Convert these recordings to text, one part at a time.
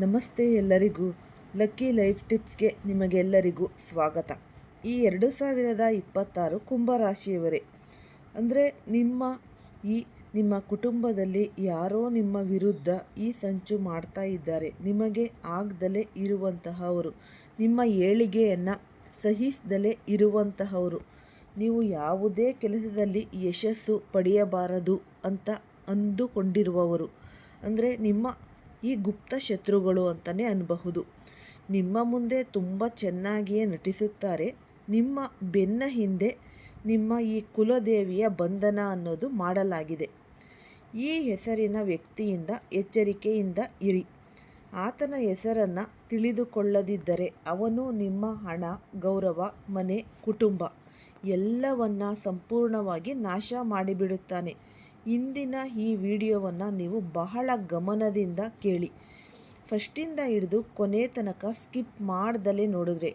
ನಮಸ್ತೆ ಎಲ್ಲರಿಗೂ lucky life ಟಿಪ್ಸ್ಗೆ ನಿಮಗೆಲ್ಲರಿಗೂ ಸ್ವಾಗತ. ಈ ಎರಡು ಸಾವಿರದ ಇಪ್ಪತ್ತಾರು ಕುಂಭರಾಶಿಯವರೇ, ಅಂದರೆ ನಿಮ್ಮ ಈ ನಿಮ್ಮ ಕುಟುಂಬದಲ್ಲಿ ಯಾರೋ ನಿಮ್ಮ ವಿರುದ್ಧ ಈ ಸಂಚು ಮಾಡ್ತಾ ಇದ್ದಾರೆ. ನಿಮಗೆ ಆಗದಲೇ ಇರುವಂತಹವರು, ನಿಮ್ಮ ಏಳಿಗೆಯನ್ನು ಸಹಿಸದಲೇ ಇರುವಂತಹವರು. ನೀವು ಯಾವುದೇ ಕೆಲಸದಲ್ಲಿ ಯಶಸ್ಸು ಪಡೆಯಬಾರದು ಅಂತ ಅಂದುಕೊಂಡಿರುವವರು, ಅಂದರೆ ನಿಮ್ಮ ಈ ಗುಪ್ತ ಶತ್ರುಗಳು ಅಂತಲೇ ಅನ್ನಬಹುದು ನಿಮ್ಮ ಮುಂದೆ ತುಂಬ ಚೆನ್ನಾಗಿಯೇ ನಟಿಸುತ್ತಾರೆ. ನಿಮ್ಮ ಬೆನ್ನ ಹಿಂದೆ ನಿಮ್ಮ ಈ ಕುಲದೇವಿಯ ಬಂಧನ ಅನ್ನೋದು ಮಾಡಲಾಗಿದೆ. ಈ ಹೆಸರಿನ ವ್ಯಕ್ತಿಯಿಂದ, ಎಚ್ಚರಿಕೆಯಿಂದ ಇರಿ. ಆತನ ಹೆಸರನ್ನು ತಿಳಿದುಕೊಳ್ಳದಿದ್ದರೆ ಅವನು ನಿಮ್ಮ ಹಣ, ಗೌರವ, ಮನೆ, ಕುಟುಂಬ ಎಲ್ಲವನ್ನ ಸಂಪೂರ್ಣವಾಗಿ ನಾಶ ಮಾಡಿಬಿಡುತ್ತಾನೆ. ಇಂದಿನ ಈ ವಿಡಿಯೋವನ್ನು ನೀವು ಬಹಳ ಗಮನದಿಂದ ಕೇಳಿ. ಫಸ್ಟಿಂದ ಹಿಡಿದು ಕೊನೆ ತನಕ ಸ್ಕಿಪ್ ಮಾಡ್ದಲೇ ನೋಡಿದ್ರೆ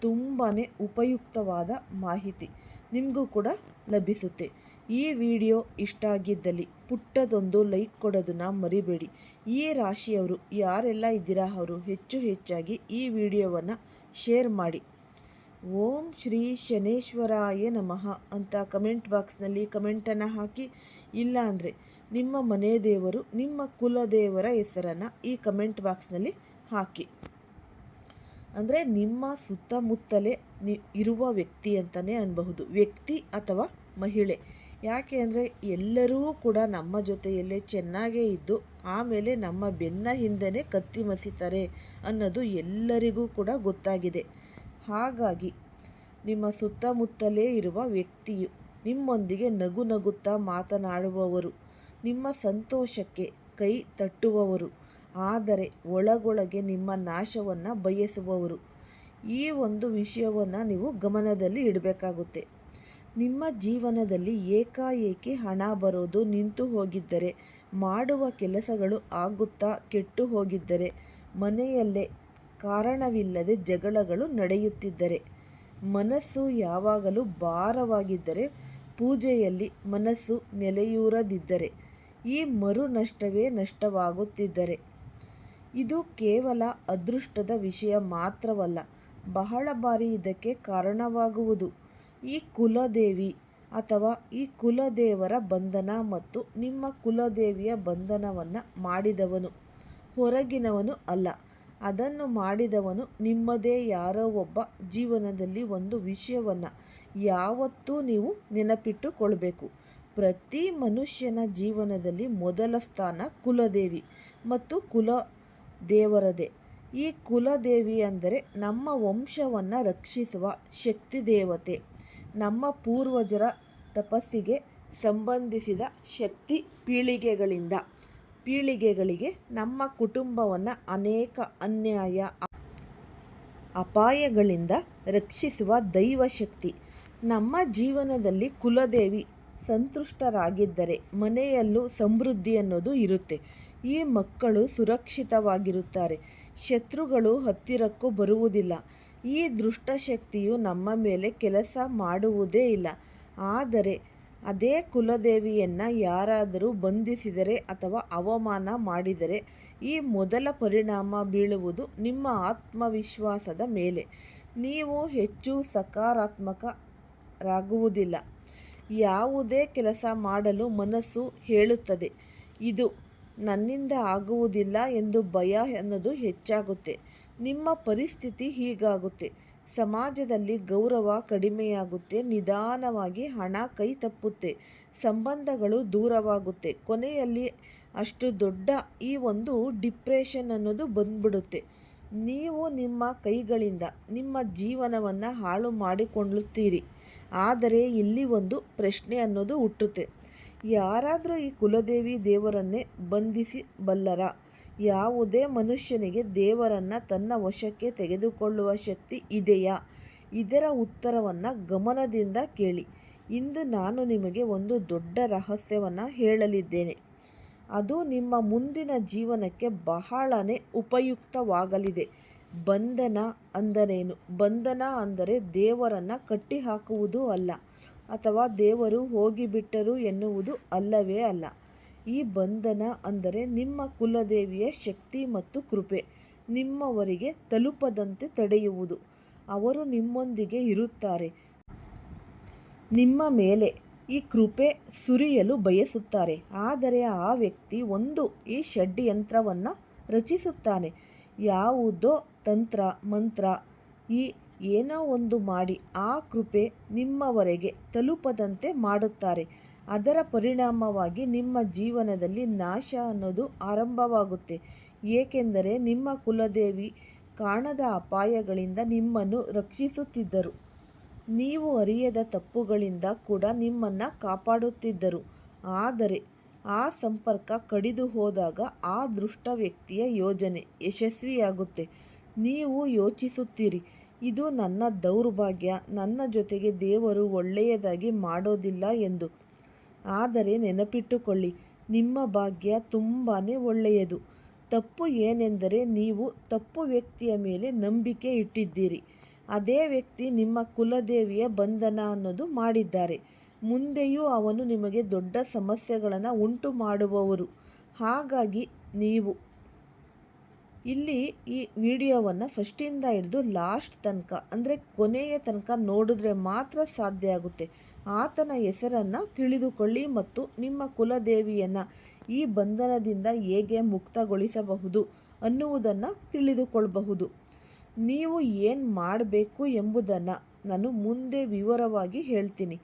ತುಂಬಾ ಉಪಯುಕ್ತವಾದ ಮಾಹಿತಿ ನಿಮಗೂ ಕೂಡ ಲಭಿಸುತ್ತೆ. ಈ ವಿಡಿಯೋ ಇಷ್ಟ ಆಗಿದ್ದಲ್ಲಿ ಪುಟ್ಟದೊಂದು ಲೈಕ್ ಕೊಡೋದನ್ನು ಮರಿಬೇಡಿ. ಈ ರಾಶಿಯವರು ಯಾರೆಲ್ಲ ಇದ್ದೀರಾ ಅವರು ಹೆಚ್ಚು ಹೆಚ್ಚಾಗಿ ಈ ವಿಡಿಯೋವನ್ನು ಶೇರ್ ಮಾಡಿ. ಓಂ ಶ್ರೀ ಶನೇಶ್ವರಾಯ ನಮಃ ಅಂತ ಕಮೆಂಟ್ ಬಾಕ್ಸ್ನಲ್ಲಿ ಕಮೆಂಟನ್ನು ಹಾಕಿ. ಇಲ್ಲ ಅಂದರೆ ನಿಮ್ಮ ಮನೆ ದೇವರು, ನಿಮ್ಮ ಕುಲದೇವರ ಹೆಸರನ್ನು ಈ ಕಮೆಂಟ್ ಬಾಕ್ಸ್ನಲ್ಲಿ ಹಾಕಿ. ಅಂದರೆ ನಿಮ್ಮ ಸುತ್ತಮುತ್ತಲೇ ನಿ, ಇರುವ ವ್ಯಕ್ತಿ ಅಂತಲೇ ಅನ್ಬಹುದು. ವ್ಯಕ್ತಿ ಅಥವಾ ಮಹಿಳೆ. ಯಾಕೆ ಅಂದರೆ ಎಲ್ಲರೂ ಕೂಡ ನಮ್ಮ ಜೊತೆಯಲ್ಲೇ ಚೆನ್ನಾಗೇ ಇದ್ದು, ಆಮೇಲೆ ನಮ್ಮ ಬೆನ್ನ ಹಿಂದೆನೇ ಕತ್ತಿ ಮಸಿತಾರೆ ಅನ್ನೋದು ಎಲ್ಲರಿಗೂ ಕೂಡ ಗೊತ್ತಾಗಿದೆ. ಹಾಗಾಗಿ ನಿಮ್ಮ ಸುತ್ತಮುತ್ತಲೇ ಇರುವ ವ್ಯಕ್ತಿಯು ನಿಮ್ಮೊಂದಿಗೆ ನಗು ನಗುತ್ತಾ ಮಾತನಾಡುವವರು, ನಿಮ್ಮ ಸಂತೋಷಕ್ಕೆ ಕೈ ತಟ್ಟುವವರು, ಆದರೆ ಒಳಗೊಳಗೆ ನಿಮ್ಮ ನಾಶವನ್ನು ಬಯಸುವವರು. ಈ ಒಂದು ವಿಷಯವನ್ನು ನೀವು ಗಮನದಲ್ಲಿ ಇಡಬೇಕಾಗುತ್ತೆ. ನಿಮ್ಮ ಜೀವನದಲ್ಲಿ ಏಕಾಏಕಿ ಹಣ ಬರೋದು ನಿಂತು ಹೋಗಿದ್ದರೆ, ಮಾಡುವ ಕೆಲಸಗಳು ಆಗುತ್ತಾ ಕೆಟ್ಟು ಹೋಗಿದ್ದರೆ, ಮನೆಯಲ್ಲೇ ಕಾರಣವಿಲ್ಲದೆ ಜಗಳಗಳು ನಡೆಯುತ್ತಿದ್ದರೆ, ಮನಸ್ಸು ಯಾವಾಗಲೂ ಭಾರವಾಗಿದ್ದರೆ ಪೂಜೆಯಲ್ಲಿ ಮನಸ್ಸು ನೆಲೆಯೂರದಿದ್ದರೆ, ಈ ಮರು ನಷ್ಟವೇ ನಷ್ಟವಾಗುತ್ತಿದ್ದರೆ. ಇದು ಕೇವಲ ಅದೃಷ್ಟದ ವಿಷಯ ಮಾತ್ರವಲ್ಲ, ಬಹಳ ಬಾರಿ ಇದಕ್ಕೆ ಕಾರಣವಾಗುವುದು. ಈ ಕುಲದೇವಿ ಅಥವಾ ಈ ಕುಲದೇವರ ಬಂಧನ ಮತ್ತು ನಿಮ್ಮ ಕುಲದೇವಿಯ ಬಂಧನವನ್ನು ಮಾಡಿದವನು ಹೊರಗಿನವನು ಅಲ್ಲ, ಅದನ್ನು ಮಾಡಿದವನು ನಿಮ್ಮದೇ ಯಾರೋ ಒಬ್ಬ ಜೀವನದಲ್ಲಿ ಒಂದು ವಿಷಯವನ್ನು ಯಾವತ್ತೂ ನೀವು ನೆನಪಿಟ್ಟುಕೊಳ್ಬೇಕು. ಪ್ರತಿ ಮನುಷ್ಯನ ಜೀವನದಲ್ಲಿ ಮೊದಲ ಸ್ಥಾನ ಕುಲದೇವಿ ಮತ್ತು ಕುಲ ದೇವರದೇ ಈ ಕುಲದೇವಿ ಅಂದರೆ ನಮ್ಮ ವಂಶವನ್ನು ರಕ್ಷಿಸುವ ಶಕ್ತಿ ದೇವತೆ ನಮ್ಮ ಪೂರ್ವಜರ ತಪಸ್ಸಿಗೆ ಸಂಬಂಧಿಸಿದ ಶಕ್ತಿ ಪೀಳಿಗೆಗಳಿಂದ. ಪೀಳಿಗೆಗಳಿಗೆ ನಮ್ಮ ಕುಟುಂಬವನ್ನು ಅನೇಕ ಅನ್ಯಾಯ, ಅಪಾಯಗಳಿಂದ ರಕ್ಷಿಸುವ ದೈವಶಕ್ತಿ. ನಮ್ಮ ಜೀವನದಲ್ಲಿ ಕುಲದೇವಿ ಸಂತುಷ್ಟರಾಗಿದ್ದರೆ ಮನೆಯಲ್ಲೂ ಸಮೃದ್ಧಿ ಅನ್ನೋದು ಇರುತ್ತೆ. ಈ ಮಕ್ಕಳು ಸುರಕ್ಷಿತವಾಗಿರುತ್ತಾರೆ. ಶತ್ರುಗಳು ಹತ್ತಿರಕ್ಕೂ ಬರುವುದಿಲ್ಲ. ಈ ದುಷ್ಟಶಕ್ತಿಯು ನಮ್ಮ ಮೇಲೆ ಕೆಲಸ ಮಾಡುವುದೇ ಇಲ್ಲ. ಆದರೆ ಅದೇ ಕುಲದೇವಿಯನ್ನು ಯಾರಾದರೂ ಬಂಧಿಸಿದರೆ ಅಥವಾ ಅವಮಾನ ಮಾಡಿದರೆ ಈ ಮೊದಲ ಪರಿಣಾಮ ಬೀಳುವುದು ನಿಮ್ಮ ಆತ್ಮವಿಶ್ವಾಸದ ಮೇಲೆ. ನೀವು ಹೆಚ್ಚು ಸಕಾರಾತ್ಮಕರಾಗುವುದಿಲ್ಲ ಯಾವುದೇ ಕೆಲಸ ಮಾಡಲು ಮನಸ್ಸು ಹೇಳುತ್ತದೆ. ಇದು ನನ್ನಿಂದ ಆಗುವುದಿಲ್ಲ ಎಂದು ಭಯ ಅನ್ನೋದು ಹೆಚ್ಚಾಗುತ್ತೆ. ನಿಮ್ಮ ಪರಿಸ್ಥಿತಿ ಹೀಗಾಗುತ್ತೆ. ಸಮಾಜದಲ್ಲಿ ಗೌರವ ಕಡಿಮೆಯಾಗುತ್ತೆ. ನಿಧಾನವಾಗಿ ಹಣ ಕೈ ತಪ್ಪುತ್ತೆ. ಸಂಬಂಧಗಳು ದೂರವಾಗುತ್ತೆ. ಕೊನೆಯಲ್ಲಿ ಅಷ್ಟು ದೊಡ್ಡ ಈ ಒಂದು ಡಿಪ್ರೆಷನ್ ಅನ್ನೋದು ಬಂದ್ಬಿಡುತ್ತೆ. ನೀವು ನಿಮ್ಮ ಕೈಗಳಿಂದ ನಿಮ್ಮ ಜೀವನವನ್ನು ಹಾಳು ಮಾಡಿಕೊಳ್ಳುತ್ತೀರಿ. ಆದರೆ ಇಲ್ಲಿ ಒಂದು ಪ್ರಶ್ನೆ ಅನ್ನೋದು ಹುಟ್ಟುತ್ತೆ. ಯಾರಾದರೂ ಈ ಕುಲದೇವಿ ದೇವರನ್ನೇ ಬಂಧಿಸಿ ಬಲ್ಲರ? ಯಾವುದೇ ಮನುಷ್ಯನಿಗೆ ದೇವರನ್ನು ತನ್ನ ವಶಕ್ಕೆ ತೆಗೆದುಕೊಳ್ಳುವ ಶಕ್ತಿ ಇದೆಯಾ? ಇದರ ಉತ್ತರವನ್ನು ಗಮನದಿಂದ ಕೇಳಿ. ಇಂದು ನಾನು ನಿಮಗೆ ಒಂದು ದೊಡ್ಡ ರಹಸ್ಯವನ್ನು ಹೇಳಲಿದ್ದೇನೆ. ಅದು ನಿಮ್ಮ ಮುಂದಿನ ಜೀವನಕ್ಕೆ ಬಹಳನೇ ಉಪಯುಕ್ತವಾಗಲಿದೆ. ಬಂಧನ ಅಂದರೇನು? ಬಂಧನ ಅಂದರೆ ದೇವರನ್ನು ಕಟ್ಟಿಹಾಕುವುದು ಅಲ್ಲ, ಅಥವಾ ದೇವರು ಹೋಗಿಬಿಟ್ಟರು ಎನ್ನುವುದು ಅಲ್ಲವೇ ಅಲ್ಲ. ಈ ಬಂಧನ ಅಂದರೆ ನಿಮ್ಮ ಕುಲದೇವಿಯ ಶಕ್ತಿ ಮತ್ತು ಕೃಪೆ. ನಿಮ್ಮವರಿಗೆ ತಲುಪದಂತೆ ತಡೆಯುವುದು. ಅವರು ನಿಮ್ಮೊಂದಿಗೆ ಇರುತ್ತಾರೆ. ನಿಮ್ಮ ಮೇಲೆ ಈ ಕೃಪೆ ಸುರಿಯಲು ಬಯಸುತ್ತಾರೆ. ಆದರೆ ಆ ವ್ಯಕ್ತಿ ಒಂದು ಈ ಷಡ್ಯಂತ್ರವನ್ನು ರಚಿಸುತ್ತಾನೆ. ಯಾವುದೋ ತಂತ್ರ, ಮಂತ್ರ ಈ ಏನೋ ಒಂದು ಮಾಡಿ ಆ ಕೃಪೆ ನಿಮ್ಮವರೆಗೆ ತಲುಪದಂತೆ ಮಾಡುತ್ತಾರೆ. ಅದರ ಪರಿಣಾಮವಾಗಿ ನಿಮ್ಮ ಜೀವನದಲ್ಲಿ ನಾಶ ಅನ್ನೋದು ಆರಂಭವಾಗುತ್ತೆ. ಏಕೆಂದರೆ ನಿಮ್ಮ ಕುಲದೇವಿ ಕಾಣದ ಅಪಾಯಗಳಿಂದ ನಿಮ್ಮನ್ನು ರಕ್ಷಿಸುತ್ತಿದ್ದರು. ನೀವು ಅರಿಯದ ತಪ್ಪುಗಳಿಂದ ಕೂಡ ನಿಮ್ಮನ್ನು ಕಾಪಾಡುತ್ತಿದ್ದರು. ಆದರೆ ಆ ಸಂಪರ್ಕ ಕಡಿದು ಹೋದಾಗ ಆ ದುಷ್ಟ ವ್ಯಕ್ತಿಯ ಯೋಜನೆ ಯಶಸ್ವಿಯಾಗುತ್ತೆ. ನೀವು ಯೋಚಿಸುತ್ತೀರಿ, ಇದು ನನ್ನ ದೌರ್ಭಾಗ್ಯ, ನನ್ನ ಜೊತೆಗೆ ದೇವರು ಒಳ್ಳೆಯದಾಗಿ ಮಾಡೋದಿಲ್ಲ ಎಂದು. ಆದರೆ ನೆನಪಿಟ್ಟುಕೊಳ್ಳಿ, ನಿಮ್ಮ ಭಾಗ್ಯ ತುಂಬಾ ಒಳ್ಳೆಯದು. ತಪ್ಪು ಏನೆಂದರೆ ನೀವು ತಪ್ಪು ವ್ಯಕ್ತಿಯ ಮೇಲೆ ನಂಬಿಕೆ ಇಟ್ಟಿದ್ದೀರಿ. ಅದೇ ವ್ಯಕ್ತಿ ನಿಮ್ಮ ಕುಲದೇವಿಯ ಬಂಧನ ಅನ್ನೋದು ಮಾಡಿದ್ದಾರೆ. ಮುಂದೆಯೂ ಅವನು ನಿಮಗೆ ದೊಡ್ಡ ಸಮಸ್ಯೆಗಳನ್ನು ಉಂಟು ಮಾಡುವವರು ಹಾಗಾಗಿ ನೀವು ಇಲ್ಲಿ ಈ ವಿಡಿಯೋವನ್ನು ಫಸ್ಟಿಂದ ಹಿಡಿದು ಲಾಸ್ಟ್ ತನಕ, ಅಂದರೆ ಕೊನೆಯ ತನಕ ನೋಡಿದ್ರೆ ಮಾತ್ರ ಸಾಧ್ಯ ಆಗುತ್ತೆ. ಆತನ ಹೆಸರನ್ನು ತಿಳಿದುಕೊಳ್ಳಿ ಮತ್ತು ನಿಮ್ಮ ಕುಲದೇವಿಯನ್ನು ಈ ಬಂಧನದಿಂದ ಹೇಗೆ ಮುಕ್ತಗೊಳಿಸಬಹುದು ಅನ್ನುವುದನ್ನು ತಿಳಿದುಕೊಳ್ಳಬಹುದು ನೀವು ಏನು ಮಾಡಬೇಕು ಎಂಬುದನ್ನು ನಾನು ಮುಂದೆ ವಿವರವಾಗಿ ಹೇಳ್ತೀನಿ.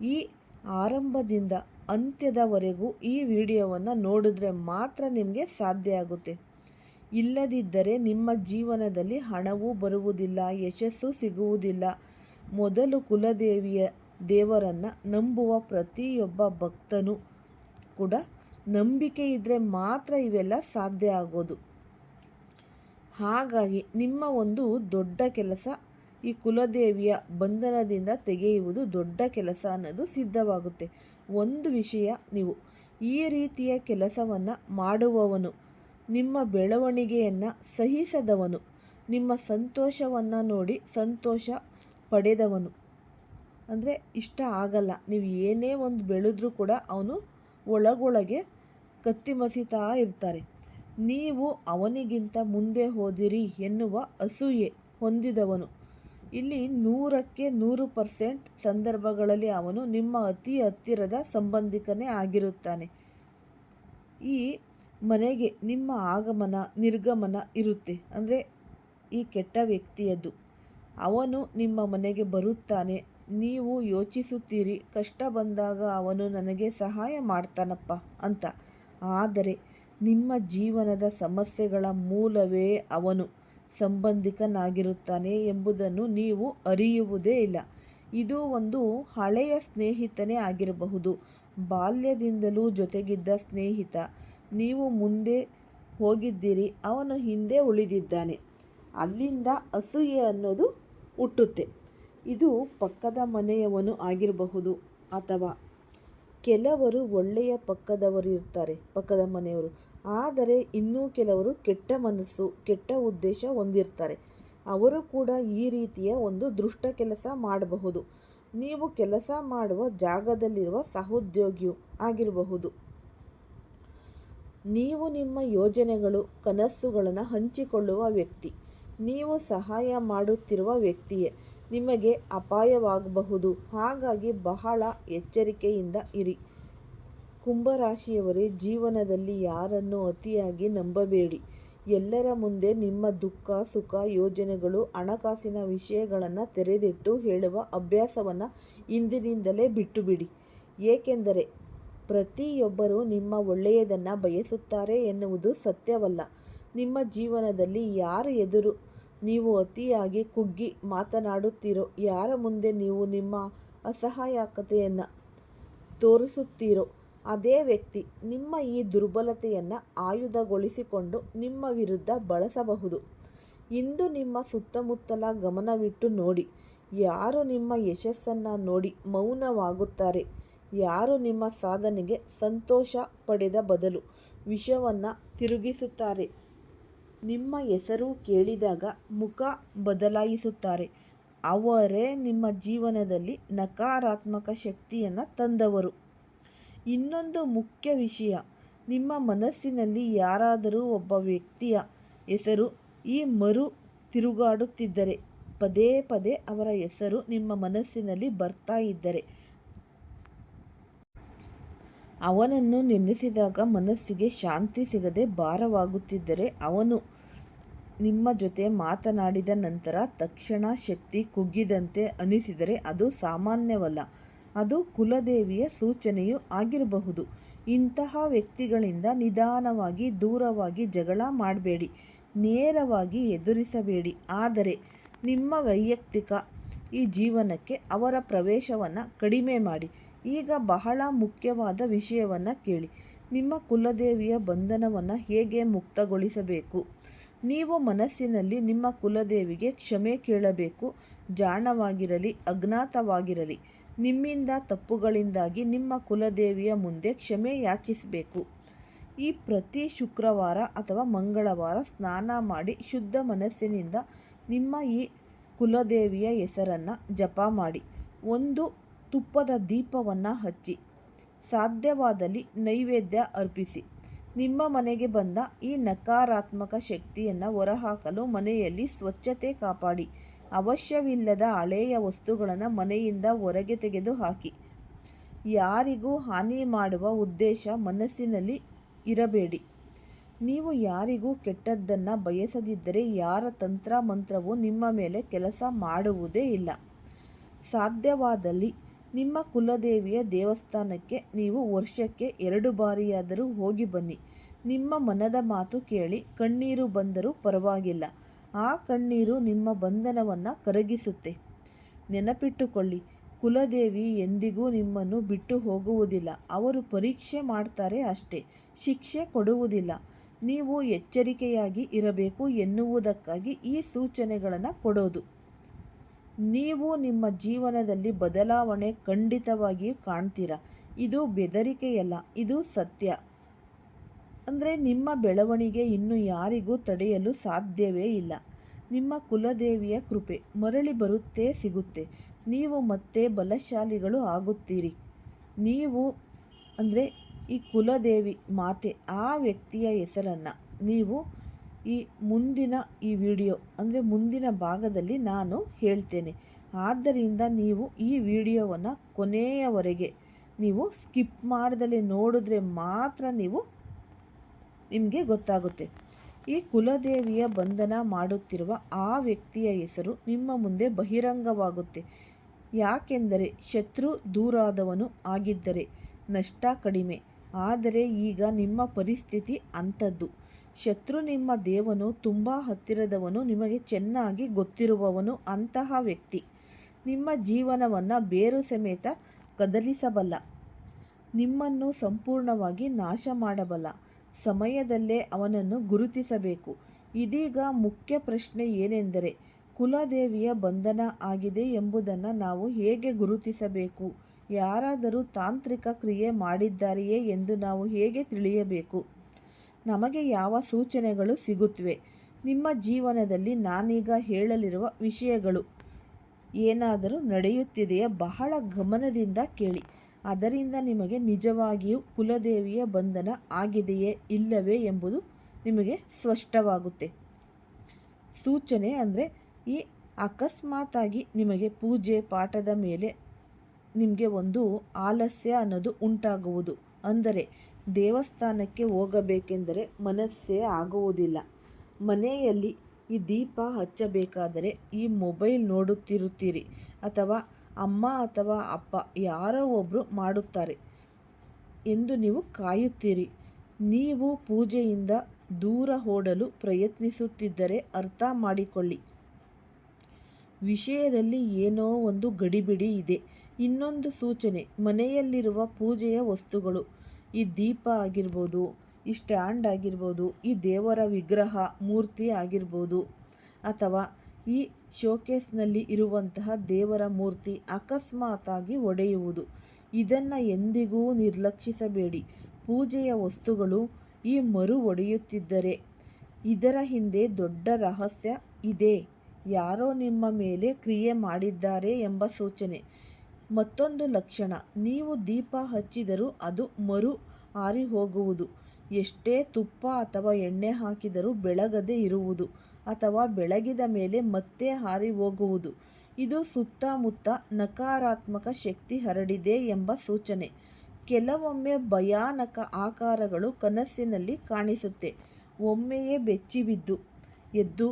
ಈ ಆರಂಭದಿಂದ ಅಂತ್ಯದವರೆಗೂ ಈ ವಿಡಿಯೋವನ್ನು ನೋಡಿದ್ರೆ ಮಾತ್ರ ನಿಮಗೆ ಸಾಧ್ಯ ಆಗುತ್ತೆ. ಇಲ್ಲದಿದ್ದರೆ ನಿಮ್ಮ ಜೀವನದಲ್ಲಿ ಹಣವೂ ಬರುವುದಿಲ್ಲ, ಯಶಸ್ಸು ಸಿಗುವುದಿಲ್ಲ. ಮೊದಲು ಕುಲದೇವಿಯ ದೇವರನ್ನು ನಂಬುವ ಪ್ರತಿಯೊಬ್ಬ ಭಕ್ತನು ಕೂಡ ನಂಬಿಕೆ ಇದ್ದರೆ ಮಾತ್ರ ಇವೆಲ್ಲ ಸಾಧ್ಯ ಆಗೋದು. ಹಾಗಾಗಿ ನಿಮ್ಮ ಒಂದು ದೊಡ್ಡ ಕೆಲಸ ಈ ಕುಲದೇವಿಯ ಬಂಧನದಿಂದ ತೆಗೆಯುವುದು ದೊಡ್ಡ ಕೆಲಸ ಅನ್ನೋದು ಸಿದ್ಧವಾಗುತ್ತೆ. ಒಂದು ವಿಷಯ ನೀವು, ಈ ರೀತಿಯ ಕೆಲಸವನ್ನು ಮಾಡುವವನು, ನಿಮ್ಮ ಬೆಳವಣಿಗೆಯನ್ನು ಸಹಿಸದವನು, ನಿಮ್ಮ ಸಂತೋಷವನ್ನು ನೋಡಿ ಸಂತೋಷ ಪಡೆದವನು. ಅಂದರೆ ಇಷ್ಟ ಆಗಲ್ಲ, ನೀವು ಏನೇ ಒಂದು ಬೆಳೆದ್ರೂ ಕೂಡ ಅವನು ಒಳಗೊಳಗೆ ಕತ್ತಿಮಸಿತಾ ಇರ್ತಾರೆ. ನೀವು ಅವನಿಗಿಂತ ಮುಂದೆ ಹೋದಿರಿ ಎನ್ನುವ ಅಸೂಯೆ ಹೊಂದಿದವನು. ಇಲ್ಲಿ ನೂರಕ್ಕೆ ನೂರು ಪರ್ಸೆಂಟ್ ಸಂದರ್ಭಗಳಲ್ಲಿ ಅವನು ನಿಮ್ಮ ಅತಿ ಹತ್ತಿರದ ಸಂಬಂಧಿಕನೇ ಆಗಿರುತ್ತಾನೆ. ಈ ಮನೆಗೆ ನಿಮ್ಮ ಆಗಮನ, ನಿರ್ಗಮನ ಇರುತ್ತೆ. ಅಂದರೆ ಈ ಕೆಟ್ಟ ವ್ಯಕ್ತಿಯದ್ದು ಅವನು ನಿಮ್ಮ ಮನೆಗೆ ಬರುತ್ತಾನೆ. ನೀವು ಯೋಚಿಸುತ್ತೀರಿ, ಕಷ್ಟ ಬಂದಾಗ ಅವನು ನನಗೆ ಸಹಾಯ ಮಾಡ್ತಾನಪ್ಪ ಅಂತ. ಆದರೆ ನಿಮ್ಮ ಜೀವನದ ಸಮಸ್ಯೆಗಳ ಮೂಲವೇ ಅವನು. ಸಂಬಂಧಿಕನಾಗಿರುತ್ತಾನೆ ಎಂಬುದನ್ನು ನೀವು ಅರಿಯುವುದೇ ಇಲ್ಲ. ಇದು ಒಂದು ಹಳೆಯ ಸ್ನೇಹಿತನೇ ಆಗಿರಬಹುದು. ಬಾಲ್ಯದಿಂದಲೂ ಜೊತೆಗಿದ್ದ ಸ್ನೇಹಿತ. ನೀವು ಮುಂದೆ ಹೋಗಿದ್ದೀರಿ, ಅವನು ಹಿಂದೆ ಉಳಿದಿದ್ದಾನೆ. ಅಲ್ಲಿಂದ ಅಸೂಯೆ ಅನ್ನೋದು ಹುಟ್ಟುತ್ತೆ. ಇದು ಪಕ್ಕದ ಮನೆಯವನು ಆಗಿರಬಹುದು ಅಥವಾ ಕೆಲವರು ಒಳ್ಳೆಯ ಪಕ್ಕದವರು ಇರ್ತಾರೆ ಪಕ್ಕದ ಮನೆಯವರು. ಆದರೆ ಇನ್ನೂ ಕೆಲವರು ಕೆಟ್ಟ ಮನಸ್ಸು, ಕೆಟ್ಟ ಉದ್ದೇಶ ಹೊಂದಿರ್ತಾರೆ. ಅವರು ಕೂಡ ಈ ರೀತಿಯ ಒಂದು ದೃಷ್ಟ ಕೆಲಸ ಮಾಡಬಹುದು. ನೀವು ಕೆಲಸ ಮಾಡುವ ಜಾಗದಲ್ಲಿರುವ ಸಹೋದ್ಯೋಗಿಯು ಆಗಿರಬಹುದು. ನೀವು ನಿಮ್ಮ ಯೋಜನೆಗಳು, ಕನಸುಗಳನ್ನು ಹಂಚಿಕೊಳ್ಳುವ ವ್ಯಕ್ತಿ. ನೀವು ಸಹಾಯ ಮಾಡುತ್ತಿರುವ ವ್ಯಕ್ತಿಯೇ ನಿಮಗೆ ಅಪಾಯವಾಗಬಹುದು. ಹಾಗಾಗಿ ಬಹಳ ಎಚ್ಚರಿಕೆಯಿಂದ ಇರಿ. ಕುಂಭರಾಶಿಯವರೇ, ಜೀವನದಲ್ಲಿ ಯಾರನ್ನು ಅತಿಯಾಗಿ ನಂಬಬೇಡಿ. ಎಲ್ಲರ ಮುಂದೆ ನಿಮ್ಮ ದುಃಖ, ಸುಖ, ಯೋಜನೆಗಳು, ಹಣಕಾಸಿನ ವಿಷಯಗಳನ್ನು ತೆರೆದಿಟ್ಟು ಹೇಳುವ ಅಭ್ಯಾಸವನ್ನು ಇಂದಿನಿಂದಲೇ ಬಿಟ್ಟುಬಿಡಿ. ಏಕೆಂದರೆ ಪ್ರತಿಯೊಬ್ಬರೂ ನಿಮ್ಮ ಒಳ್ಳೆಯದನ್ನು ಬಯಸುತ್ತಾರೆ ಎನ್ನುವುದು ಸತ್ಯವಲ್ಲ. ನಿಮ್ಮ ಜೀವನದಲ್ಲಿ ಯಾರ ಎದುರು ನೀವು ಅತಿಯಾಗಿ ಕುಗ್ಗಿ ಮಾತನಾಡುತ್ತೀರೋ, ಯಾರ ಮುಂದೆ ನೀವು ನಿಮ್ಮ ಅಸಹಾಯಕತೆಯನ್ನು ತೋರಿಸುತ್ತೀರೋ ಅದೇ ವ್ಯಕ್ತಿ ನಿಮ್ಮ ಈ ದುರ್ಬಲತೆಯನ್ನು ಆಯುಧಗೊಳಿಸಿಕೊಂಡು ನಿಮ್ಮ ವಿರುದ್ಧ ಬಳಸಬಹುದು. ಇಂದು ನಿಮ್ಮ ಸುತ್ತಮುತ್ತಲ ಗಮನವಿಟ್ಟು ನೋಡಿ. ಯಾರು ನಿಮ್ಮ ಯಶಸ್ಸನ್ನು ನೋಡಿ ಮೌನವಾಗುತ್ತಾರೆ? ಯಾರು ನಿಮ್ಮ ಸಾಧನೆಗೆ ಸಂತೋಷ ಪಡೆದ ಬದಲು ವಿಷವನ್ನು ತಿರುಗಿಸುತ್ತಾರೆ? ನಿಮ್ಮ ಹೆಸರು ಕೇಳಿದಾಗ ಮುಖ ಬದಲಾಯಿಸುತ್ತಾರೆ. ಅವರೇ ನಿಮ್ಮ ಜೀವನದಲ್ಲಿ ನಕಾರಾತ್ಮಕ ಶಕ್ತಿಯನ್ನು ತಂದವರು. ಇನ್ನೊಂದು ಮುಖ್ಯ ವಿಷಯ. ನಿಮ್ಮ ಮನಸ್ಸಿನಲ್ಲಿ ಯಾರಾದರೂ ಒಬ್ಬ ವ್ಯಕ್ತಿಯ ಹೆಸರು ಈ ಮರು ತಿರುಗಾಡುತ್ತಿದ್ದರೆ, ಪದೇ ಪದೇ ಅವರ ಹೆಸರು ನಿಮ್ಮ ಮನಸ್ಸಿನಲ್ಲಿ ಬರ್ತಾ ಇದ್ದರೆ, ಅವನನ್ನು ನೆನೆಸಿದಾಗ ಮನಸ್ಸಿಗೆ ಶಾಂತಿ ಸಿಗದೆ ಭಾರವಾಗುತ್ತಿದ್ದರೆ, ಅವನು ನಿಮ್ಮ ಜೊತೆ ಮಾತನಾಡಿದ ನಂತರ ತಕ್ಷಣ ಶಕ್ತಿ ಕುಗ್ಗಿದಂತೆ ಅನಿಸಿದರೆ ಅದು ಸಾಮಾನ್ಯವಲ್ಲ. ಅದು ಕುಲದೇವಿಯ ಸೂಚನೆಯೂ ಆಗಿರಬಹುದು. ಇಂತಹ ವ್ಯಕ್ತಿಗಳಿಂದ ನಿಧಾನವಾಗಿ ದೂರವಾಗಿ ಜಗಳ ಮಾಡಬೇಡಿ, ನೇರವಾಗಿ ಎದುರಿಸಬೇಡಿ. ಆದರೆ ನಿಮ್ಮ ವೈಯಕ್ತಿಕ ಈ ಜೀವನಕ್ಕೆ ಅವರ ಪ್ರವೇಶವನ್ನು ಕಡಿಮೆ ಮಾಡಿ. ಈಗ ಬಹಳ ಮುಖ್ಯವಾದ ವಿಷಯವನ್ನು ಕೇಳಿ. ನಿಮ್ಮ ಕುಲದೇವಿಯ ಬಂಧನವನ್ನು ಹೇಗೆ ಮುಕ್ತಗೊಳಿಸಬೇಕು? ನೀವು ಮನಸ್ಸಿನಲ್ಲಿ ನಿಮ್ಮ ಕುಲದೇವಿಗೆ ಕ್ಷಮೆ ಕೇಳಬೇಕು, ಜಾಣವಾಗಿರಲಿ, ಅಜ್ಞಾತವಾಗಿರಲಿ. ನಿಮ್ಮಿಂದ ತಪ್ಪುಗಳಿಂದಾಗಿ ನಿಮ್ಮ ಕುಲದೇವಿಯ ಮುಂದೆ ಕ್ಷಮೆ ಯಾಚಿಸಬೇಕು. ಈ ಪ್ರತಿ ಶುಕ್ರವಾರ ಅಥವಾ ಮಂಗಳವಾರ ಸ್ನಾನ ಮಾಡಿ ಶುದ್ಧ ಮನಸ್ಸಿನಿಂದ ನಿಮ್ಮ ಈ ಕುಲದೇವಿಯ ಹೆಸರನ್ನು ಜಪ ಮಾಡಿ. ಒಂದು ತುಪ್ಪದ ದೀಪವನ್ನು ಹಚ್ಚಿ. ಸಾಧ್ಯವಾದಲ್ಲಿ ನೈವೇದ್ಯ ಅರ್ಪಿಸಿ. ನಿಮ್ಮ ಮನೆಗೆ ಬಂದ ಈ ನಕಾರಾತ್ಮಕ ಶಕ್ತಿಯನ್ನು ಹೊರಹಾಕಲು ಮನೆಯಲ್ಲಿ ಸ್ವಚ್ಛತೆ ಕಾಪಾಡಿ. ಅವಶ್ಯವಿಲ್ಲದ ಹಳೆಯ ವಸ್ತುಗಳನ್ನು ಮನೆಯಿಂದ ಹೊರಗೆ ತೆಗೆದು ಹಾಕಿ ಯಾರಿಗೂ ಹಾನಿ ಮಾಡುವ ಉದ್ದೇಶ ಮನಸ್ಸಿನಲ್ಲಿ ಇರಬೇಡಿ. ನೀವು ಯಾರಿಗೂ ಕೆಟ್ಟದ್ದನ್ನು ಬಯಸದಿದ್ದರೆ ಯಾರ ತಂತ್ರ ಮಂತ್ರವು ನಿಮ್ಮ ಮೇಲೆ ಕೆಲಸ ಮಾಡುವುದೇ ಇಲ್ಲ. ಸಾಧ್ಯವಾದಲ್ಲಿ ನಿಮ್ಮ ಕುಲದೇವಿಯ ದೇವಸ್ಥಾನಕ್ಕೆ ನೀವು ವರ್ಷಕ್ಕೆ ಎರಡು ಬಾರಿಯಾದರೂ ಹೋಗಿ ಬನ್ನಿ. ನಿಮ್ಮ ಮನದ ಮಾತು ಕೇಳಿ ಕಣ್ಣೀರು ಬಂದರೂ ಪರವಾಗಿಲ್ಲ. ಆ ಕಣ್ಣೀರು ನಿಮ್ಮ ಬಂಧನವನ್ನು ಕರಗಿಸುತ್ತೆ. ನೆನಪಿಟ್ಟುಕೊಳ್ಳಿ, ಕುಲದೇವಿ ಎಂದಿಗೂ ನಿಮ್ಮನ್ನು ಬಿಟ್ಟು ಹೋಗುವುದಿಲ್ಲ. ಅವರು ಪರೀಕ್ಷೆ ಮಾಡ್ತಾರೆ ಅಷ್ಟೇ, ಶಿಕ್ಷೆ ಕೊಡುವುದಿಲ್ಲ. ನೀವು ಎಚ್ಚರಿಕೆಯಾಗಿ ಇರಬೇಕು ಎನ್ನುವುದಕ್ಕಾಗಿ ಈ ಸೂಚನೆಗಳನ್ನು ಕೊಡೋದು. ನೀವು ನಿಮ್ಮ ಜೀವನದಲ್ಲಿ ಬದಲಾವಣೆ ಖಂಡಿತವಾಗಿಯೂ ಕಾಣ್ತೀರಾ? ಇದು ಬೆದರಿಕೆಯಲ್ಲ, ಇದು ಸತ್ಯ. ಅಂದರೆ ನಿಮ್ಮ ಬೆಳವಣಿಗೆ ಇನ್ನು ಯಾರಿಗೂ ತಡೆಯಲು ಸಾಧ್ಯವೇ ಇಲ್ಲ. ನಿಮ್ಮ ಕುಲದೇವಿಯ ಕೃಪೆ ಮರಳಿ ಬರುತ್ತೆ, ಸಿಗುತ್ತೆ. ನೀವು ಮತ್ತೆ ಬಲಶಾಲಿಗಳು ಆಗುತ್ತೀರಿ. ನೀವು ಅಂದರೆ ಈ ಕುಲದೇವಿ ಮಾತೆ, ಆ ವ್ಯಕ್ತಿಯ ಹೆಸರನ್ನು ನೀವು ಈ ಮುಂದಿನ ಈ ವಿಡಿಯೋ ಅಂದರೆ ಮುಂದಿನ ಭಾಗದಲ್ಲಿ ನಾನು ಹೇಳ್ತೇನೆ. ಆದ್ದರಿಂದ ನೀವು ಈ ವಿಡಿಯೋವನ್ನು ಕೊನೆಯವರೆಗೆ ನೀವು ಸ್ಕಿಪ್ ಮಾಡ್ದಲೇ ನೋಡಿದ್ರೆ ಮಾತ್ರ ನೀವು ನಿಮಗೆ ಗೊತ್ತಾಗುತ್ತೆ. ಈ ಕುಲದೇವಿಯ ಬಂಧನ ಮಾಡುತ್ತಿರುವ ಆ ವ್ಯಕ್ತಿಯ ಹೆಸರು ನಿಮ್ಮ ಮುಂದೆ ಬಹಿರಂಗವಾಗುತ್ತೆ. ಯಾಕೆಂದರೆ ಶತ್ರು ದೂರಾದವನು ಆಗಿದ್ದರೆ ನಷ್ಟ ಕಡಿಮೆ. ಆದರೆ ಈಗ ನಿಮ್ಮ ಪರಿಸ್ಥಿತಿ ಅಂಥದ್ದು. ಶತ್ರು ನಿಮ್ಮ ದೇವನು, ತುಂಬ ಹತ್ತಿರದವನು, ನಿಮಗೆ ಚೆನ್ನಾಗಿ ಗೊತ್ತಿರುವವನು ಅಂತಹ ವ್ಯಕ್ತಿ. ನಿಮ್ಮ ಜೀವನವನ್ನು ಬೇರು ಸಮೇತ ಕದಲಿಸಬಲ್ಲ. ನಿಮ್ಮನ್ನು ಸಂಪೂರ್ಣವಾಗಿ ನಾಶ ಮಾಡಬಲ್ಲ ಸಮಯದಲ್ಲೇ ಅವನನ್ನು ಗುರುತಿಸಬೇಕು. ಇದೀಗ ಮುಖ್ಯ ಪ್ರಶ್ನೆ ಏನೆಂದರೆ, ಕುಲದೇವಿಯ ಬಂಧನ ಆಗಿದೆ ಎಂಬುದನ್ನು ನಾವು ಹೇಗೆ ಗುರುತಿಸಬೇಕು? ಯಾರಾದರೂ ತಾಂತ್ರಿಕ ಕ್ರಿಯೆ ಮಾಡಿದ್ದಾರೆಯೇ ಎಂದು ನಾವು ಹೇಗೆ ತಿಳಿಯಬೇಕು? ನಮಗೆ ಯಾವ ಸೂಚನೆಗಳು ಸಿಗುತ್ತವೆ? ನಿಮ್ಮ ಜೀವನದಲ್ಲಿ ನಾನೀಗ ಹೇಳಲಿರುವ ವಿಷಯಗಳು ಏನಾದರೂ ನಡೆಯುತ್ತಿದೆಯೇ ಬಹಳ ಗಮನದಿಂದ ಕೇಳಿ. ಅದರಿಂದ ನಿಮಗೆ ನಿಜವಾಗಿಯೂ ಕುಲದೇವಿಯ ಬಂಧನ ಆಗಿದೆಯೇ ಇಲ್ಲವೇ ಎಂಬುದು ನಿಮಗೆ ಸ್ಪಷ್ಟವಾಗುತ್ತೆ. ಸೂಚನೆ ಅಂದರೆ ಈ ಅಕಸ್ಮಾತಾಗಿ ನಿಮಗೆ ಪೂಜೆ ಪಾಠದ ಮೇಲೆ ನಿಮಗೆ ಒಂದು ಆಲಸ್ಯ ಅನ್ನೋದು ಉಂಟಾಗುವುದು. ಅಂದರೆ ದೇವಸ್ಥಾನಕ್ಕೆ ಹೋಗಬೇಕೆಂದರೆ ಮನಸ್ಸೇ ಆಗುವುದಿಲ್ಲ. ಮನೆಯಲ್ಲಿ ಈ ದೀಪ ಹಚ್ಚಬೇಕಾದರೆ ಈ ಮೊಬೈಲ್ ನೋಡುತ್ತಿರುತ್ತೀರಿ ಅಥವಾ ಅಮ್ಮ ಅಥವಾ ಅಪ್ಪ ಯಾರೋ ಒಬ್ಬರು ಮಾಡುತ್ತಾರೆ ಎಂದು ನೀವು ಕಾಯುತ್ತೀರಿ. ನೀವು ಪೂಜೆಯಿಂದ ದೂರ ಓಡಲು ಪ್ರಯತ್ನಿಸುತ್ತಿದ್ದರೆ ಅರ್ಥ ಮಾಡಿಕೊಳ್ಳಿ. ವಿಷಯದಲ್ಲಿ ಏನೋ ಒಂದು ಗಡಿಬಿಡಿ ಇದೆ. ಇನ್ನೊಂದು ಸೂಚನೆ, ಮನೆಯಲ್ಲಿರುವ ಪೂಜೆಯ ವಸ್ತುಗಳು. ಈ ದೀಪ ಆಗಿರ್ಬೋದು, ಈ ಸ್ಟ್ಯಾಂಡ್ ಆಗಿರ್ಬೋದು, ಈ ದೇವರ ವಿಗ್ರಹ, ಮೂರ್ತಿ ಆಗಿರ್ಬೋದು ಅಥವಾ ಈ ಶೋಕೇಸ್ನಲ್ಲಿ ಇರುವಂತಹ ದೇವರ ಮೂರ್ತಿ ಅಕಸ್ಮಾತಾಗಿ ಒಡೆಯುವುದು. ಇದನ್ನು ಎಂದಿಗೂ ನಿರ್ಲಕ್ಷಿಸಬೇಡಿ. ಪೂಜೆಯ ವಸ್ತುಗಳು ಈ ಮರು ಒಡೆಯುತ್ತಿದ್ದರೆ ಇದರ ಹಿಂದೆ ದೊಡ್ಡ ರಹಸ್ಯ ಇದೆ. ಯಾರೋ ನಿಮ್ಮ ಮೇಲೆ ಕ್ರಿಯೆ ಮಾಡಿದ್ದಾರೆ ಎಂಬ ಸೂಚನೆ. ಮತ್ತೊಂದು ಲಕ್ಷಣ, ನೀವು ದೀಪ ಹಚ್ಚಿದರೂ ಅದು ಮರು ಆರಿ ಹೋಗುವುದು ಎಷ್ಟೇ ತುಪ್ಪ ಅಥವಾ ಎಣ್ಣೆ ಹಾಕಿದರೂ ಬೆಳಗದೆ ಇರುವುದು. ಅಥವಾ ಬೆಳಗಿದ ಮೇಲೆ ಮತ್ತೆ ಹಾರಿ ಹೋಗುವುದು. ಇದು ಸುತ್ತಮುತ್ತ ನಕಾರಾತ್ಮಕ ಶಕ್ತಿ ಹರಡಿದೆ ಎಂಬ ಸೂಚನೆ. ಕೆಲವೊಮ್ಮೆ ಭಯಾನಕ ಆಕಾರಗಳು ಕನಸಿನಲ್ಲಿ ಕಾಣಿಸುತ್ತೆ. ಒಮ್ಮೆಯೇ ಬೆಚ್ಚಿಬಿದ್ದು ಎದ್ದು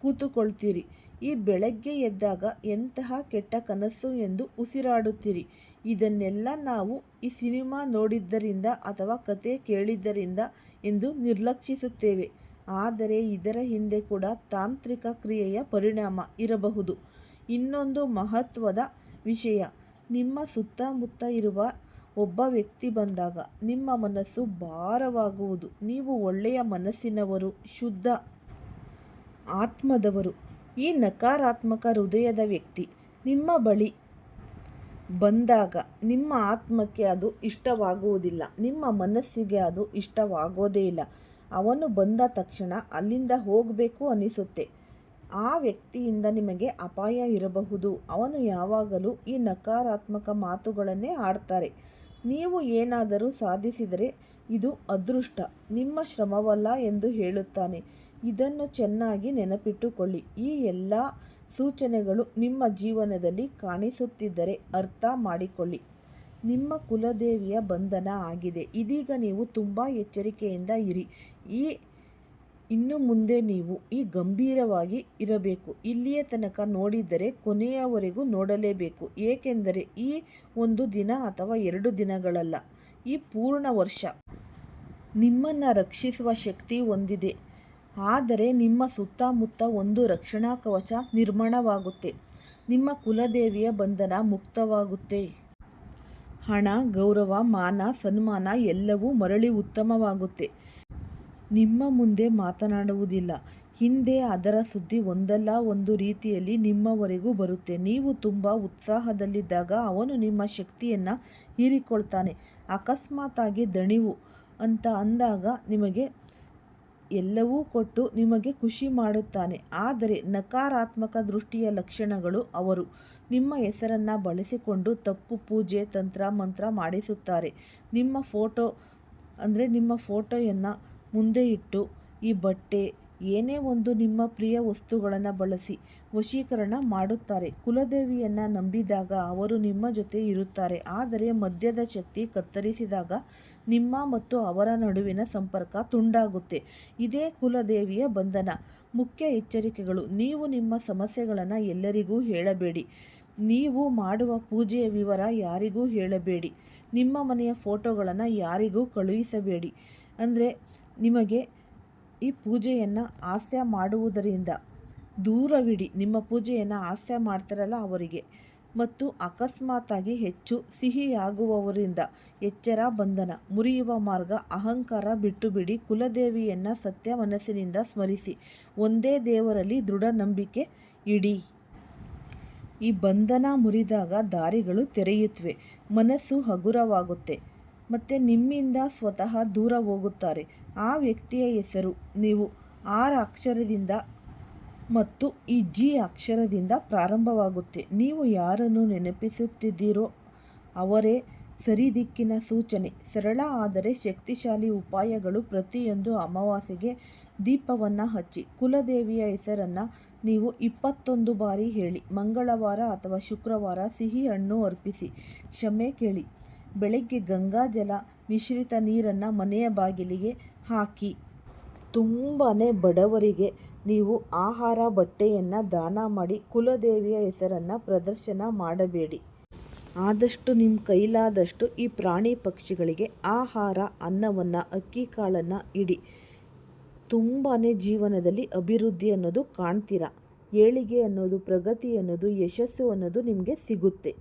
ಕೂತುಕೊಳ್ತೀರಿ. ಈ ಬೆಳಗ್ಗೆ ಎದ್ದಾಗ ಎಂತಹ ಕೆಟ್ಟ ಕನಸು ಎಂದು ಉಸಿರಾಡುತ್ತೀರಿ. ಇದನ್ನೆಲ್ಲ ನಾವು ಈ ಸಿನಿಮಾ ನೋಡಿದ್ದರಿಂದ ಅಥವಾ ಕತೆ ಕೇಳಿದ್ದರಿಂದ ಎಂದು ನಿರ್ಲಕ್ಷಿಸುತ್ತೇವೆ. ಆದರೆ ಇದರ ಹಿಂದೆ ಕೂಡ ತಾಂತ್ರಿಕ ಕ್ರಿಯೆಯ ಪರಿಣಾಮ ಇರಬಹುದು. ಇನ್ನೊಂದು ಮಹತ್ವದ ವಿಷಯ, ನಿಮ್ಮ ಸುತ್ತಮುತ್ತ ಇರುವ ಒಬ್ಬ ವ್ಯಕ್ತಿ ಬಂದಾಗ ನಿಮ್ಮ ಮನಸ್ಸು ಭಾರವಾಗುವುದು. ನೀವು ಒಳ್ಳೆಯ ಮನಸ್ಸಿನವರು, ಶುದ್ಧ ಆತ್ಮದವರು. ಈ ನಕಾರಾತ್ಮಕ ಹೃದಯದ ವ್ಯಕ್ತಿ ನಿಮ್ಮ ಬಳಿ ಬಂದಾಗ ನಿಮ್ಮ ಆತ್ಮಕ್ಕೆ ಅದು ಇಷ್ಟವಾಗುವುದಿಲ್ಲ. ನಿಮ್ಮ ಮನಸ್ಸಿಗೆ ಅದು ಇಷ್ಟವಾಗೋದೇ ಇಲ್ಲ. ಅವನು ಬಂದ ತಕ್ಷಣ ಅಲ್ಲಿಂದ ಹೋಗಬೇಕು ಅನಿಸುತ್ತೆ. ಆ ವ್ಯಕ್ತಿಯಿಂದ ನಿಮಗೆ ಅಪಾಯ ಇರಬಹುದು. ಅವನು ಯಾವಾಗಲೂ ಈ ನಕಾರಾತ್ಮಕ ಮಾತುಗಳನ್ನೇ ಆಡ್ತಾರೆ. ನೀವು ಏನಾದರೂ ಸಾಧಿಸಿದರೆ ಇದು ಅದೃಷ್ಟ. ನಿಮ್ಮ ಶ್ರಮವಲ್ಲ ಎಂದು ಹೇಳುತ್ತಾನೆ. ಇದನ್ನು ಚೆನ್ನಾಗಿ ನೆನಪಿಟ್ಟುಕೊಳ್ಳಿ. ಈ ಎಲ್ಲ ಸೂಚನೆಗಳು ನಿಮ್ಮ ಜೀವನದಲ್ಲಿ ಕಾಣಿಸುತ್ತಿದ್ದರೆ ಅರ್ಥ ಮಾಡಿಕೊಳ್ಳಿ. ನಿಮ್ಮ ಕುಲದೇವಿಯ ಬಂಧನ ಆಗಿದೆ. ಇದೀಗ ನೀವು ತುಂಬ ಎಚ್ಚರಿಕೆಯಿಂದ ಇರಿ. ಈ, ಇನ್ನು ಮುಂದೆ ನೀವು ಈ ಗಂಭೀರವಾಗಿ ಇರಬೇಕು. ಇಲ್ಲಿಯ ತನಕ ನೋಡಿದರೆ ಕೊನೆಯವರೆಗೂ ನೋಡಲೇಬೇಕು. ಏಕೆಂದರೆ ಈ ಒಂದು ದಿನ ಅಥವಾ ಎರಡು ದಿನಗಳಲ್ಲ, ಈ ಪೂರ್ಣ ವರ್ಷ ನಿಮ್ಮನ್ನು ರಕ್ಷಿಸುವ ಶಕ್ತಿ ಹೊಂದಿದೆ. ಆದರೆ ನಿಮ್ಮ ಸುತ್ತಮುತ್ತ ಒಂದು ರಕ್ಷಣಾ ಕವಚ ನಿರ್ಮಾಣವಾಗುತ್ತೆ. ನಿಮ್ಮ ಕುಲದೇವಿಯ ಬಂಧನ ಮುಕ್ತವಾಗುತ್ತೆ. ಹಣ, ಗೌರವ, ಮಾನ, ಸನ್ಮಾನ ಎಲ್ಲವೂ ಮರಳಿ ಉತ್ತಮವಾಗುತ್ತೆ. ನಿಮ್ಮ ಮುಂದೆ ಮಾತನಾಡುವುದಿಲ್ಲ. ಹಿಂದೆ ಅದರ ಸುದ್ದಿ ಒಂದಲ್ಲ, ಒಂದು ರೀತಿಯಲ್ಲಿ ನಿಮ್ಮವರೆಗೂ ಬರುತ್ತೆ. ನೀವು ತುಂಬ ಉತ್ಸಾಹದಲ್ಲಿದ್ದಾಗ ಅವನು ನಿಮ್ಮ ಶಕ್ತಿಯನ್ನು ಹೀರಿಕೊಳ್ತಾನೆ. ಅಕಸ್ಮಾತಾಗಿ ದಣಿವು ಅಂತ ಅಂದಾಗ ನಿಮಗೆ ಎಲ್ಲವೂ ಕೊಟ್ಟು ನಿಮಗೆ ಖುಷಿ ಮಾಡುತ್ತಾನೆ. ಆದರೆ ನಕಾರಾತ್ಮಕ ದೃಷ್ಟಿಯ ಲಕ್ಷಣಗಳು ಅವರು ನಿಮ್ಮ ಹೆಸರನ್ನು ಬಳಸಿಕೊಂಡು ತಪ್ಪು ಪೂಜೆ, ತಂತ್ರ, ಮಂತ್ರ ಮಾಡಿಸುತ್ತಾರೆ. ನಿಮ್ಮ ಫೋಟೋ ಅಂದರೆ ನಿಮ್ಮ ಫೋಟೋಯನ್ನು ಮುಂದೆ ಇಟ್ಟು, ಈ ಬಟ್ಟೆ, ಏನೇ ಒಂದು ನಿಮ್ಮ ಪ್ರಿಯ ವಸ್ತುಗಳನ್ನು ಬಳಸಿ ವಶೀಕರಣ ಮಾಡುತ್ತಾರೆ. ಕುಲದೇವಿಯನ್ನು ನಂಬಿದಾಗ ಅವರು ನಿಮ್ಮ ಜೊತೆ ಇರುತ್ತಾರೆ. ಆದರೆ ಮದ್ಯದ ಶಕ್ತಿ ಕತ್ತರಿಸಿದಾಗ ನಿಮ್ಮ ಮತ್ತು ಅವರ ನಡುವಿನ ಸಂಪರ್ಕ ತುಂಡಾಗುತ್ತೆ. ಇದೇ ಕುಲದೇವಿಯ ಬಂಧನ. ಮುಖ್ಯ ಎಚ್ಚರಿಕೆಗಳು. ನೀವು ನಿಮ್ಮ ಸಮಸ್ಯೆಗಳನ್ನು ಎಲ್ಲರಿಗೂ ಹೇಳಬೇಡಿ. ನೀವು ಮಾಡುವ ಪೂಜೆಯ ವಿವರ ಯಾರಿಗೂ ಹೇಳಬೇಡಿ. ನಿಮ್ಮ ಮನೆಯ ಫೋಟೋಗಳನ್ನು ಯಾರಿಗೂ ಕಳುಹಿಸಬೇಡಿ. ಅಂದರೆ ನಿಮಗೆ ಈ ಪೂಜೆಯನ್ನು ಹಾಸ್ಯ ಮಾಡುವುದರಿಂದ ದೂರವಿಡಿ. ನಿಮ್ಮ ಪೂಜೆಯನ್ನು ಹಾಸ್ಯ ಮಾಡ್ತಾರಲ್ಲ ಅವರಿಗೆ. ಮತ್ತು ಅಕಸ್ಮಾತಾಗಿ ಹೆಚ್ಚು ಸಿಹಿಯಾಗುವವರಿಂದ ಎಚ್ಚರ, ಬಂಧನ, ಮುರಿಯುವ ಮಾರ್ಗ, ಅಹಂಕಾರ ಬಿಟ್ಟು ಬಿಡಿ ಕುಲದೇವಿಯನ್ನು ಸತ್ಯ ಮನಸ್ಸಿನಿಂದ ಸ್ಮರಿಸಿ. ಒಂದೇ ದೇವರಲ್ಲಿ ದೃಢ ನಂಬಿಕೆ ಇಡಿ. ಈ ಬಂಧನ ಮುರಿದಾಗ ದಾರಿಗಳು ತೆರೆಯುತ್ತವೆ ಮನಸ್ಸು ಹಗುರವಾಗುತ್ತೆ. ಮತ್ತು ನಿಮ್ಮಿಂದ ಸ್ವತಃ ದೂರ ಹೋಗುತ್ತಾರೆ. ಆ ವ್ಯಕ್ತಿಯ ಹೆಸರು ನೀವು. ಆರ ಅಕ್ಷರದಿಂದ ಮತ್ತು ಈ ಜಿ ಅಕ್ಷರದಿಂದ ಪ್ರಾರಂಭವಾಗುತ್ತೆ. ನೀವು ಯಾರನ್ನು ನೆನಪಿಸುತ್ತಿದ್ದೀರೋ ಅವರೇ ಸರಿದಿಕ್ಕಿನ ಸೂಚನೆ. ಸರಳ ಆದರೆ ಶಕ್ತಿಶಾಲಿ ಉಪಾಯಗಳು ಪ್ರತಿಯೊಂದು ಅಮಾವಾಸ್ಯೆಗೆ ದೀಪವನ್ನು ಹಚ್ಚಿ, ಕುಲದೇವಿಯ ಹೆಸರನ್ನು ನೀವು ಇಪ್ಪತ್ತೊಂದು ಬಾರಿ ಹೇಳಿ. ಮಂಗಳವಾರ ಅಥವಾ ಶುಕ್ರವಾರ ಸಿಹಿ ಹಣ್ಣು ಅರ್ಪಿಸಿ. ಕ್ಷಮೆ ಕೇಳಿ. ಬೆಳಗ್ಗೆ ಗಂಗಾಜಲ ಮಿಶ್ರಿತ ನೀರನ್ನು ಮನೆಯ ಬಾಗಿಲಿಗೆ ಹಾಕಿ. ತುಂಬಾ ಬಡವರಿಗೆ ನೀವು ಆಹಾರ, ಬಟ್ಟೆಯನ್ನು ದಾನ ಮಾಡಿ ಕುಲದೇವಿಯ ಹೆಸರನ್ನು ಪ್ರದರ್ಶನ ಮಾಡಬೇಡಿ. ಆದಷ್ಟು ನಿಮ್ಮ ಕೈಲಾದಷ್ಟು ಈ ಪ್ರಾಣಿ ಪಕ್ಷಿಗಳಿಗೆ ಆಹಾರ, ಅನ್ನವನ್ನು, ಅಕ್ಕಿ ಕಾಳನ್ನು ಇಡಿ. ತುಂಬಾ ಜೀವನದಲ್ಲಿ ಅಭಿವೃದ್ಧಿ ಅನ್ನೋದು ಕಾಣ್ತೀರ? ಏಳಿಗೆ ಅನ್ನೋದು ಪ್ರಗತಿ ಅನ್ನೋದು ಯಶಸ್ಸು ಅನ್ನೋದು ನಿಮಗೆ ಸಿಗುತ್ತೆ.